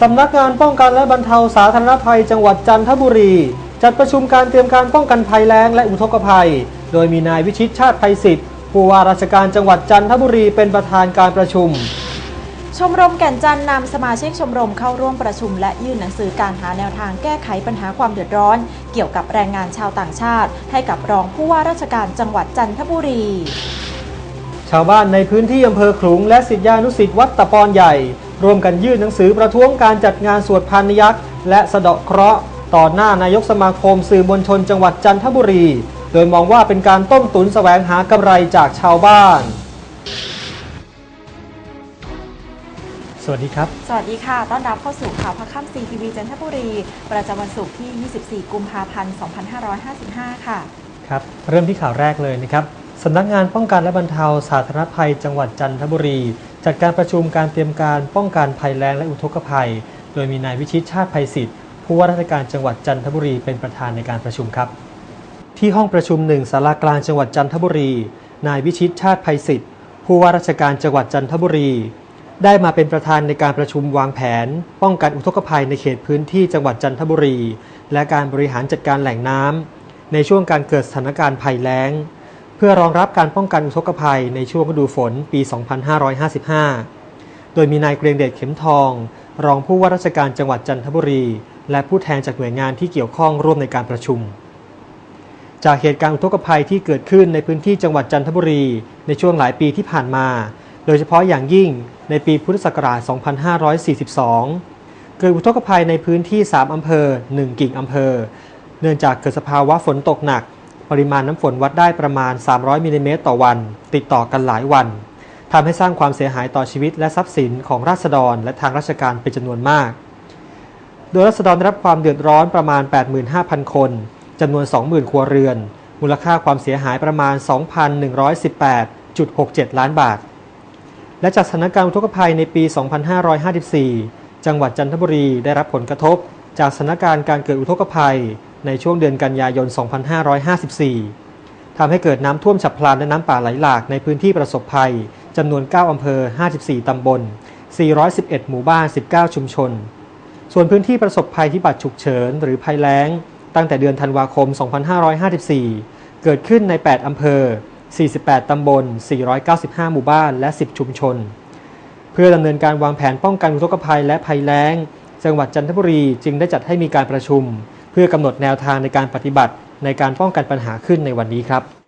สำนักงานป้องกันและบรรเทาสาธารณภัยจังหวัดจันทบุรี จัดประชุมการเตรียมการป้องกันภัยแล้งและอุทกภัย โดยมีนายวิชิตชาติภัยศิษฐ์ผู้ว่าราชการจังหวัดจันทบุรีเป็นประธานการประชุม ชมรมแก่นจันทร์นำสมาชิกชมรมเข้าร่วมประชุม และยื่นหนังสือการหาแนวทางแก้ไขปัญหาความเดือดร้อน เกี่ยวกับแรงงานชาวต่างชาติ ให้กับรองผู้ว่าราชการจังหวัดจันทบุรี ชาวบ้านในพื้นที่อำเภอขลุงและศิษยานุศิษย์วัดตะปอนใหญ่ ร่วมกันยื่นหนังสือประท้วงการจัดงานสวดพานยักษ์และสะเดาะเคราะห์ต่อหน้านายกสมาคมสื่อมวลชนจังหวัดจันทบุรี โดยมองว่าเป็นการต้มตุนแสวงหากำไรจากชาวบ้าน สวัสดีครับ สวัสดีค่ะ ต้อนรับเข้าสู่ข่าวพักค่ำซีทีวีจันทบุรี ประจำวันศุกร์ที่ 24 กุมภาพันธ์ 2555 ค่ะ ครับ เริ่มที่ข่าวแรกเลยนะครับสำนักงานป้องกันและบรรเทาสาธารณภัยจังหวัดจันทบุรี จัดการประชุมการเตรียมการป้องกันภัยแล้งและอุทกภัย โดยมีนายวิชิตชาติภัยศิษฐ์ผู้ว่าราชการจังหวัดจันทบุรีเป็นประธานในการประชุมครับ ที่ห้องประชุมหนึ่งศาลากลางจังหวัดจันทบุรี นายวิชิตชาติภัยศิษฐ์ผู้ว่าราชการจังหวัดจันทบุรี ได้มาเป็นประธานในการประชุมวางแผน ป้องกันอุทกภัยในเขตพื้นที่จังหวัดจันทบุรี และการบริหารจัดการแหล่งน้ำในช่วงการเกิดสถานการณ์ภัยแล้ง พื่อรองรับการป้องกันอุทกภัยในช่วงฤดูฝนปี 2555 โดยมีนายเกรียงเดชเข็มทอง รองผู้ว่าราชการจังหวัดจันทบุรี และผู้แทนจากหน่วยงานที่เกี่ยวข้องร่วมในการประชุม จากเหตุการณ์อุทกภัยที่เกิดขึ้นในพื้นที่จังหวัดจันทบุรี ในช่วงหลายปีที่ผ่านมา โดยเฉพาะอย่างยิ่งในปีพุทธศักราช 2542 เกิดอุทกภัยในพื้นที่ 3 อำเภอ 1 กิ่งอำเภอ เนื่องจากเกิดสภาวะฝนตกหนัก ปริมาณน้ำฝนวัดได้ประมาณ 300มิลลิเมตรต่อวัน ติดต่อกันหลายวันทำให้สร้างความเสียหายต่อชีวิตและทรัพย์สินของราษฎรและทางราชการเป็นจำนวนมาก โดยรัษฎรได้รับความเดือดร้อนประมาณ 85,000 คนจำนวน 20,000 ครัวเรือน มูลค่าความเสียหายประมาณ 2,118.67 ล้านบาท และจากสถานการณ์อุทกภัยในปี 2554 จังหวัดจันทบุรีได้รับผลกระทบ จากสถานการณ์การเกิดอุทกภัย ในช่วงเดือนกันยายน 2554 ทำให้เกิดน้ำท่วมฉับพลันและน้ำป่าไหลหลากในพื้นที่ประสบภัยจำนวน 9 อำเภอ 54 ตำบล 411 หมู่บ้าน 19 ชุมชน ส่วนพื้นที่ประสบภัยพิบัติฉุกเฉิน หรือภัยแล้ง ตั้งแต่เดือนธันวาคม 2554 เกิดขึ้นใน 8 อำเภอ 48 ตำบล 495 หมู่บ้าน และ 10 ชุมชน เพื่อดำเนินการวางแผนป้องกันอุทกภัยและภัยแล้ง จังหวัดจันทบุรีจึงได้จัดให้มีการประชุม เพื่อกำหนดแนวทางในการปฏิบัติในการป้องกันปัญหาขึ้นในวันนี้ครับ